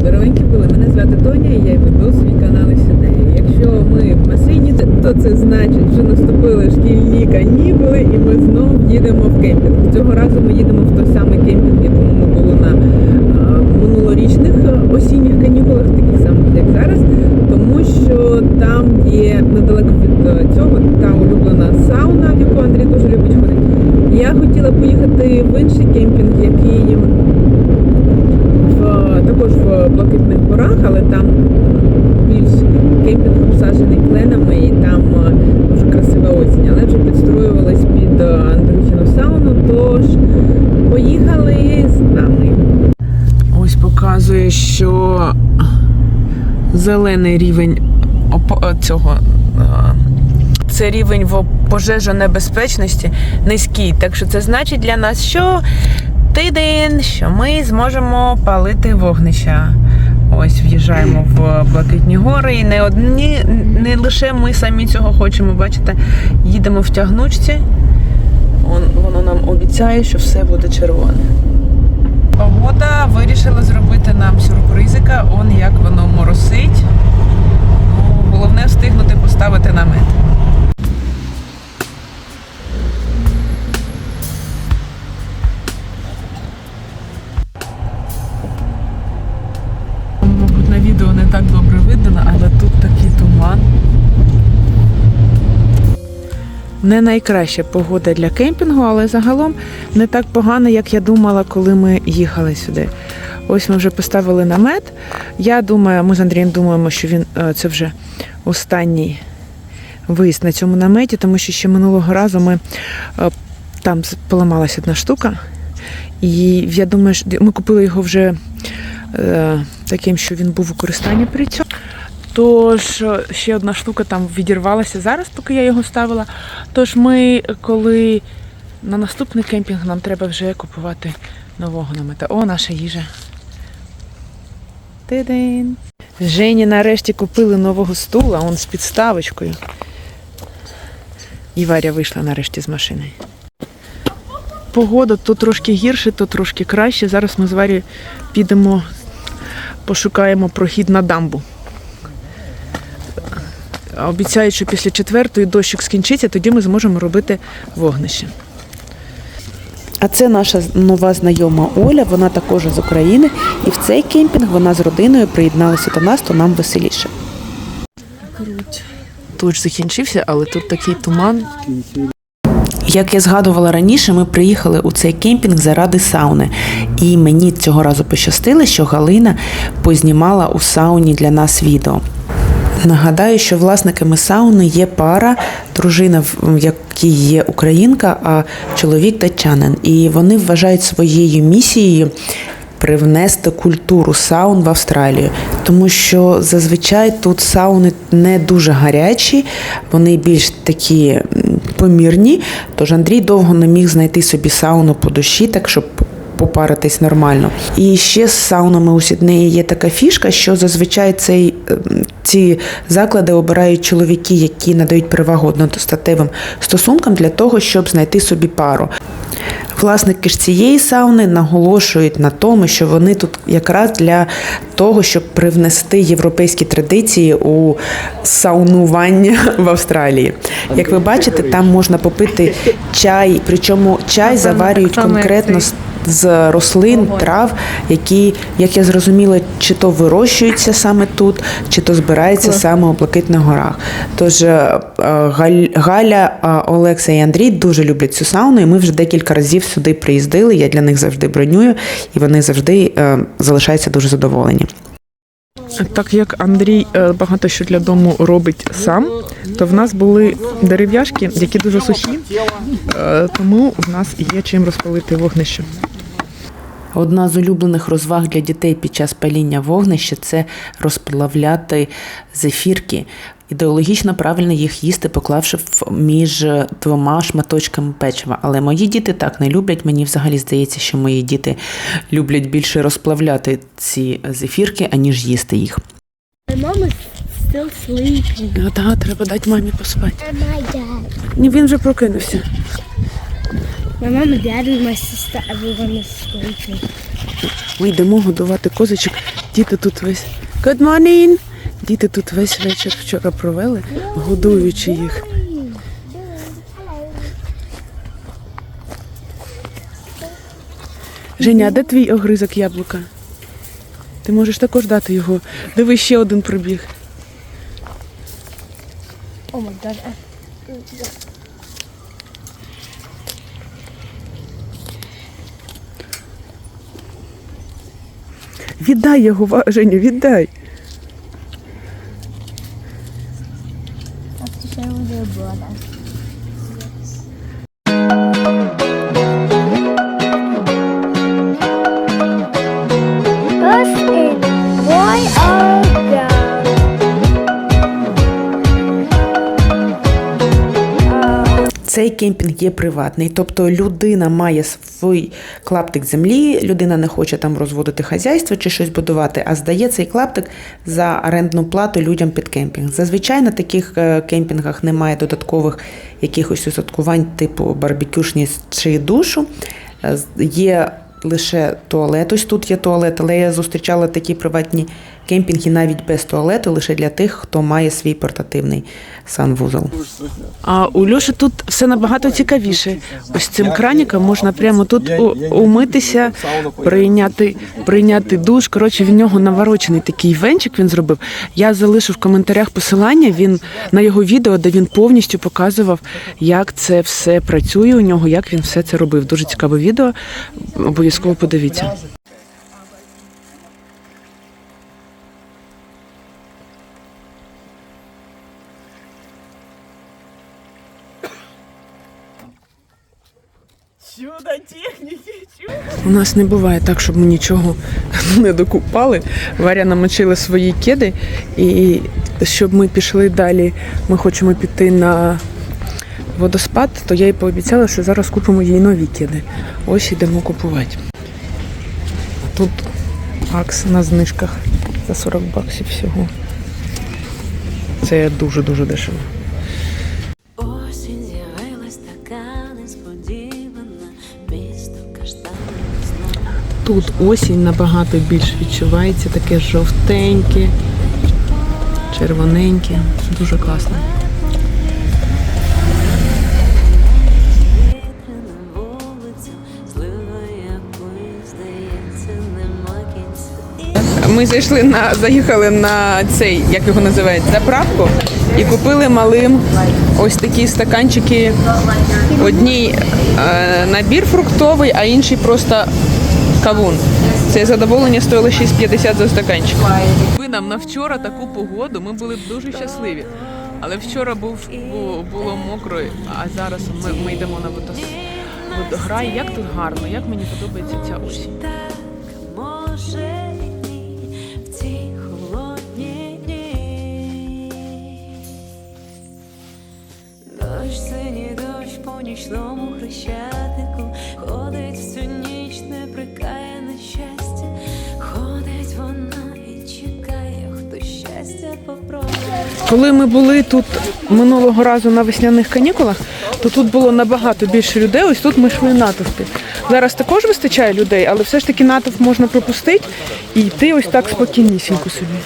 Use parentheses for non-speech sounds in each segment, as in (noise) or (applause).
Здоровенькі були. Мене звати Тоня і я веду свій канал Ісідея. Якщо ми в машині, то це значить, що наступили шкільні канікули і ми знов їдемо в кемпінг. Цього разу ми їдемо в той самий кемпінг, якому ми були на минулорічних осінніх канікулах, таких самих як зараз, тому що там є недалеко від е, цього та улюблена сауна, в яку Андрій дуже любить ходити. Я хотіла поїхати в інший кемпінг, який в також в Блакитних горах, але там більш кемпінг обсаджений кленами і там е, дуже красива осінь. Але вже підстроювались під е, Андрюхіну сауну, тож поїхали з нами. Ось показує, що зелений рівень е, цього. Це рівень пожежонебезпечності низький. Так що це значить для нас, що тиждень, що ми зможемо палити вогнища. Ось в'їжджаємо в Блакитні гори. І не одні, не лише ми самі цього хочемо. Бачите, їдемо в тягнучці. Он, воно нам обіцяє, що все буде червоне. Погода вирішила зробити нам сюрпризика. Он як воно моросить. Не найкраща погода для кемпінгу, але загалом не так погано, як я думала, коли ми їхали сюди. Ось ми вже поставили намет. Я думаю, ми з Андрієм думаємо, що він е, це вже останній виїзд на цьому наметі, тому що ще минулого разу ми е, там поламалася одна штука. І я думаю, що ми купили його вже е, таким, що він був у користанні при цьому. Тож ще одна штука там відірвалася зараз, поки я його ставила. Тож ми, коли на наступний кемпінг нам треба вже купувати нового намета. О, наша їжа. Ти-дин. Жені нарешті купили нового стула, он з підставочкою. І Варя вийшла нарешті з машини. Погода то трошки гірше, то трошки краще. Зараз ми з Варі підемо, пошукаємо прохід на дамбу. Обіцяють, що після четвертої дощик скінчиться, тоді ми зможемо робити вогнище. А це наша нова знайома Оля, вона також з України. І в цей кемпінг вона з родиною приєдналася до нас, то нам веселіше. Тут закінчився, але тут такий туман. Як я згадувала раніше, ми приїхали у цей кемпінг заради сауни. І мені цього разу пощастило, що Галина познімала у сауні для нас відео. Нагадаю, що власниками сауни є пара, дружина, в якій є українка, а чоловік датчанин. І вони вважають своєю місією привнести культуру саун в Австралію, тому що зазвичай тут сауни не дуже гарячі, вони більш такі помірні. Тож Андрій довго не міг знайти собі сауну по душі, так щоб попаритись нормально. І ще з саунами у Сіднеї є така фішка, що зазвичай цей, ем, ці заклади обирають чоловіки, які надають перевагу одностатевим стосункам для того, щоб знайти собі пару. Власники ж цієї сауни наголошують на тому, що вони тут якраз для того, щоб привнести європейські традиції у саунування в Австралії. Як ви бачите, там можна попити чай, причому чай заварюють конкретно з з рослин, трав, які, як я зрозуміла, чи то вирощуються саме тут, чи то збираються саме у Блакитних горах. Тож е, Галя, е, Олекса і Андрій дуже люблять цю сауну, і ми вже декілька разів сюди приїздили. Я для них завжди бронюю, і вони завжди е, залишаються дуже задоволені. Так як Андрій багато що для дому робить сам, то в нас були дерев'яшки, які дуже сухі, тому в нас є чим розпалити вогнище. Одна з улюблених розваг для дітей під час паління вогнища це розплавляти зефірки. Ідеологічно правильно їх їсти, поклавши між двома шматочками печива. Але мої діти так не люблять. Мені взагалі здається, що мої діти люблять більше розплавляти ці зефірки, аніж їсти їх. Still sleeping. Так, треба дати мамі поспати. Він вже прокинувся. My mom and dad and my sister, everyone is sleeping. Ми йдемо годувати козочок Діти тут весь. Good morning! Діти тут весь вечір вчора провели, годуючи їх. Женя, а де твій огризок яблука? Ти можеш також дати його. Диви ще один пробіг. Oh my god. Віддай його, Женя, віддай. Have to share кемпінг є приватний, тобто людина має свій клаптик землі, людина не хоче там розводити хазяйство чи щось будувати, а здає цей клаптик за орендну плату людям під кемпінг. Зазвичай на таких е, кемпінгах немає додаткових якихось усадкувань, типу барбекюшні чи душу. Е, Є лише туалет. Ось тут є туалет, але я зустрічала такі приватні кемпінги навіть без туалету, лише для тих, хто має свій портативний санвузол. А у Льоші тут все набагато цікавіше. Ось цим краніком можна прямо тут умитися, прийняти, прийняти душ. Коротше, в нього наворочений такий венчик він зробив. Я залишу в коментарях посилання. Він на його відео, де він повністю показував, як це все працює у нього, як він все це робив. Дуже цікаве відео. Обов'язково подивіться. У нас не буває так, щоб ми нічого (laughs) не докупали. Варя намочила свої кеди, і щоб ми пішли далі, ми хочемо піти на водоспад, то я їй пообіцяла, що зараз купимо їй нові кеди. Ось ідемо купувати. Тут акс на знижках за 40 баксів всього. Це дуже-дуже дешево. Тут осінь набагато більш відчувається, таке жовтеньке, червоненьке. Дуже класно. Ми зайшли на заїхали на цей, як його називають, заправку і купили малим ось такі стаканчики. Одній е, набір фруктовий, а інший просто кавун. Це задоволення стоїло 6,50 за стаканчик. Ви нам на вчора таку погоду, ми були б дуже щасливі. Але вчора був було мокро, а зараз ми, ми йдемо на водос... водограй. Як тут гарно, як мені подобається ця осінь. Так може в ці холодні дні. Дощ, синій дощ по нічному хрещатику Коли ми були тут минулого разу на весняних канікулах, то тут було набагато більше людей. Ось тут ми йшли натовпі. Зараз також вистачає людей, але все ж таки натовп можна пропустити і йти ось так спокійнісінько собі.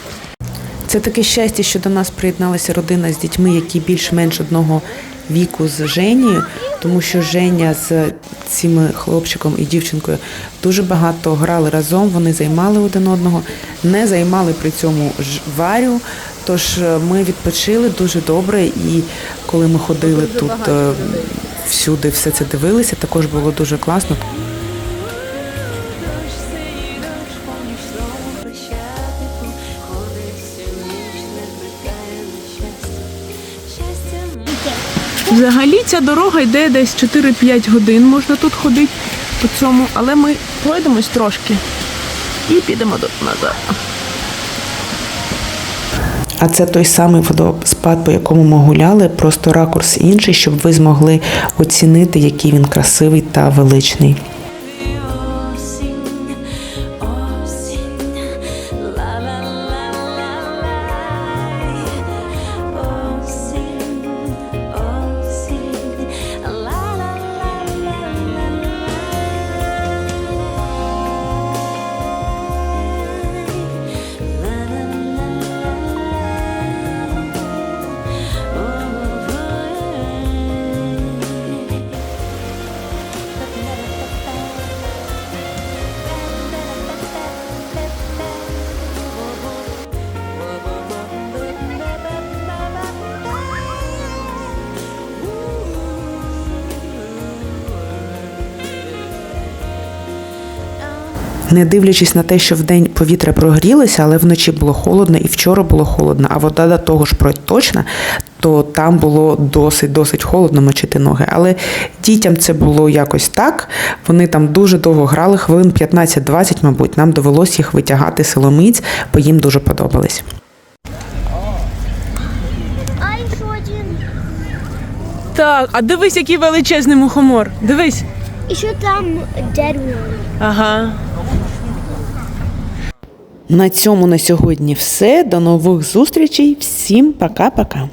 Це таке щастя, що до нас приєдналася родина з дітьми, які більш-менш одного віку з Женією, тому що Женя з цими хлопчиком і дівчинкою дуже багато грали разом. Вони займали один одного, не займали при цьому ж варю. Тож е, ми відпочили дуже добре, і коли ми ходили тут е, всюди, все це дивилися, також було дуже класно. Взагалі ця дорога йде десь 4-5 годин, можна тут ходити по цьому, але ми пройдемось трошки і підемо тут назад. А це той самий водоспад, по якому ми гуляли, просто ракурс інший, щоб ви змогли оцінити, який він красивий та величний. Не дивлячись на те, що вдень повітря прогрілося, але вночі було холодно і вчора було холодно, а вода до того ж проточна, то там було досить досить холодно мочити ноги. Але дітям це було якось так. Вони там дуже довго грали, хвилин 15-20, мабуть. Нам довелось їх витягати силомиць, бо їм дуже подобались. Так, а дивись, який величезний мухомор. Дивись. Еще там dead one. Ага. На цьому на сьогодні все. До нових зустрічей. Всім пока-пока.